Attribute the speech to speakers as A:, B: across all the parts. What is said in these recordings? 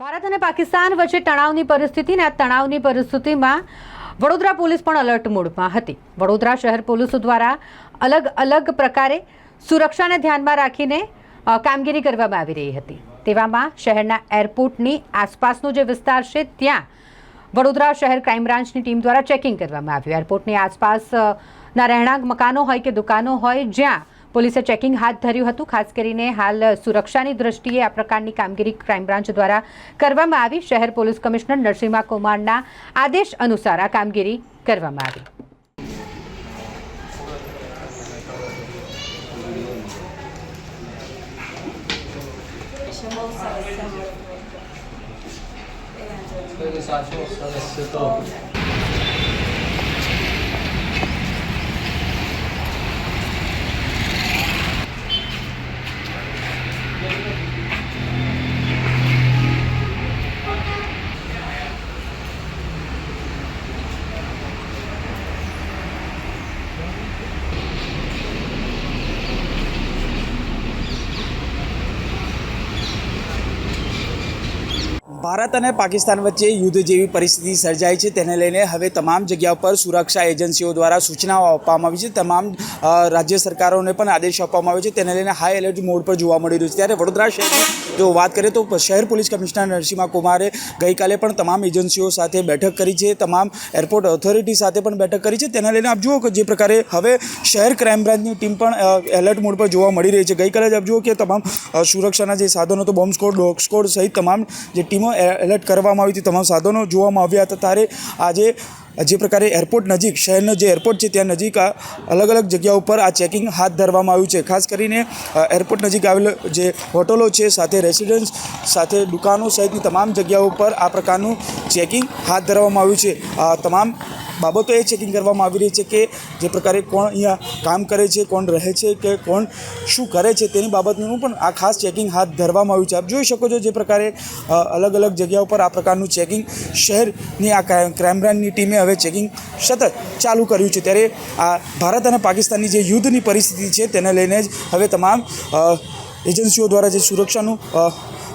A: ભારત અને પાકિસ્તાન વચ્ચે તણાવની પરિસ્થિતિ અને આ તણાવની પરિસ્થિતિમાં વડોદરા પોલીસ પણ અલર્ટ મોડમાં હતી. વડોદરા શહેર પોલીસ દ્વારા અલગ અલગ પ્રકારે સુરક્ષાને ધ્યાનમાં રાખીને કામગીરી કરવામાં આવી રહી હતી. તેવામાં શહેરના એરપોર્ટની આસપાસનો જે વિસ્તાર છે, ત્યાં વડોદરા શહેર ક્રાઇમ બ્રાન્ચની ટીમ દ્વારા ચેકિંગ કરવામાં આવ્યું. એરપોર્ટની આસપાસના રહેણાંક, મકાનો હોય કે દુકાનો હોય, જ્યાં પોલીસે ચેકિંગ હાથ ધર્યું હતું. ખાસ કરીને હાલ સુરક્ષાની દ્રષ્ટિએ આ પ્રકારની કામગીરી ક્રાઇમ બ્રાન્ચ દ્વારા કરવામાં આવી. શહેર પોલીસ કમિશનર નરસિંહા કુમારના આદેશ અનુસાર આ કામગીરી કરવામાં આવી.
B: Eles acham que
C: ભારત અને પાકિસ્તાન વચ્ચે યુદ્ધ જેવી પરિસ્થિતિ સર્જાઈ છે. તેને લઈને હવે તમામ જગ્યા પર સુરક્ષા એજન્સીઓ દ્વારા સૂચનાઓ આપવામાં આવી છે. તમામ રાજ્ય સરકારોને પણ આદેશ આપવામાં આવ્યો છે. તેને લઈને હાઈ એલર્ટ મોડ પર જોવા મળી રહ્યું છે. ત્યારે વડોદરા શહેરની જો વાત કરીએ તો શહેર પોલીસ કમિશનર નરસિંહા કુમારે ગઈકાલે પણ તમામ એજન્સીઓ સાથે બેઠક કરી છે. તમામ એરપોર્ટ ઓથોરિટી સાથે પણ બેઠક કરી છે. તેને લઈને આપ જુઓ કે જે પ્રકારે હવે શહેર ક્રાઇમ બ્રાન્ચની ટીમ પણ એલર્ટ મોડ પર જોવા મળી રહી છે. ગઈકાલે જ આપ જુઓ કે તમામ સુરક્ષાના જે સાધનો તો બોમ્બ સ્કોડ ડોગ સ્કોડ સહિત તમામ જે ટીમો એલર્ટ કરવામાં આવી હતી. તમામ સાધનો જોવામાં આવ્યા હતા. ત્યારે આજે જે પ્રકારે એરપોર્ટ નજીક, શહેરનો જે એરપોર્ટ છે, ત્યાં નજીક આ અલગ અલગ જગ્યા ઉપર આ ચેકિંગ હાથ ધરવામાં આવ્યું છે. ખાસ કરીને એરપોર્ટ નજીક આવેલ જે હોટલો છે, સાથે રેસિડન્સ, સાથે દુકાનો સહિતની તમામ જગ્યાઓ ઉપર આ પ્રકારનું ચેકિંગ હાથ ધરવામાં આવ્યું છે. તમામ બાબતો એ ચેકિંગ કરવામાં આવી રહી છે કે જે પ્રકારે કોણ અહીંયા કામ કરે છે, કોણ રહે છે કે કોણ શું કરે છે તેની બાબતનું પણ આ ખાસ ચેકિંગ હાથ ધરવામાં આવ્યું છે. આપ જોઈ શકો છો જે પ્રકારે અલગ અલગ જગ્યા ઉપર આ પ્રકારનું ચેકિંગ શહેરની આ ક્રાઇમ બ્રાન્ચની ટીમે હવે ચેકિંગ સતત ચાલુ કર્યું છે. ત્યારે આ ભારત અને પાકિસ્તાનની જે યુદ્ધની પરિસ્થિતિ છે, તેને લઈને જ હવે તમામ એજન્સીઓ દ્વારા જે સુરક્ષાનું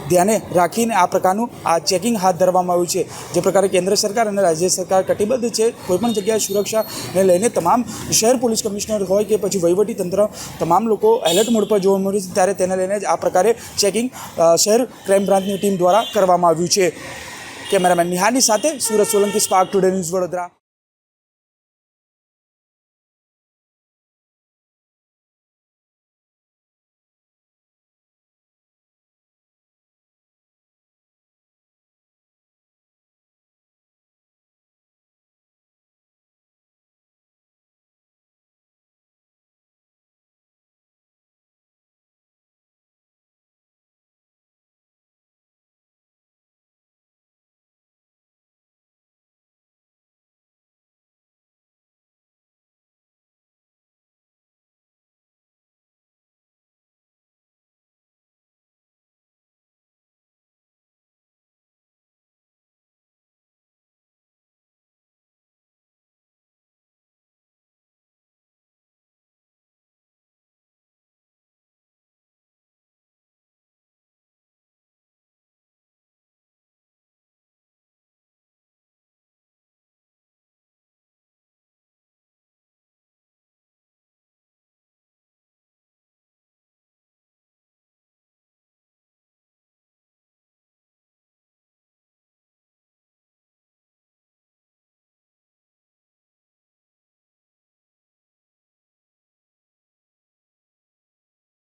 C: ધ્યાને રાખીને આ પ્રકારનું આ ચેકિંગ હાથ ધરવામાં આવ્યું છે. જે પ્રકારે કેન્દ્ર સરકાર અને રાજ્ય સરકાર કટિબદ્ધ છે, કોઈપણ જગ્યાએ સુરક્ષાને લઈને તમામ શહેર પોલીસ કમિશનર હોય કે પછી વહીવટી તંત્ર તમામ લોકો એલર્ટ મોડ પર જોવા મળ્યું છે, ત્યારે તેને લઈને જ આ પ્રકારે ચેકિંગ શહેર ક્રાઇમ બ્રાન્ચની ટીમ દ્વારા કરવામાં આવ્યું છે. કેમેરામેન નિહાની સાથે Surat Solanki spark today news Vadodara.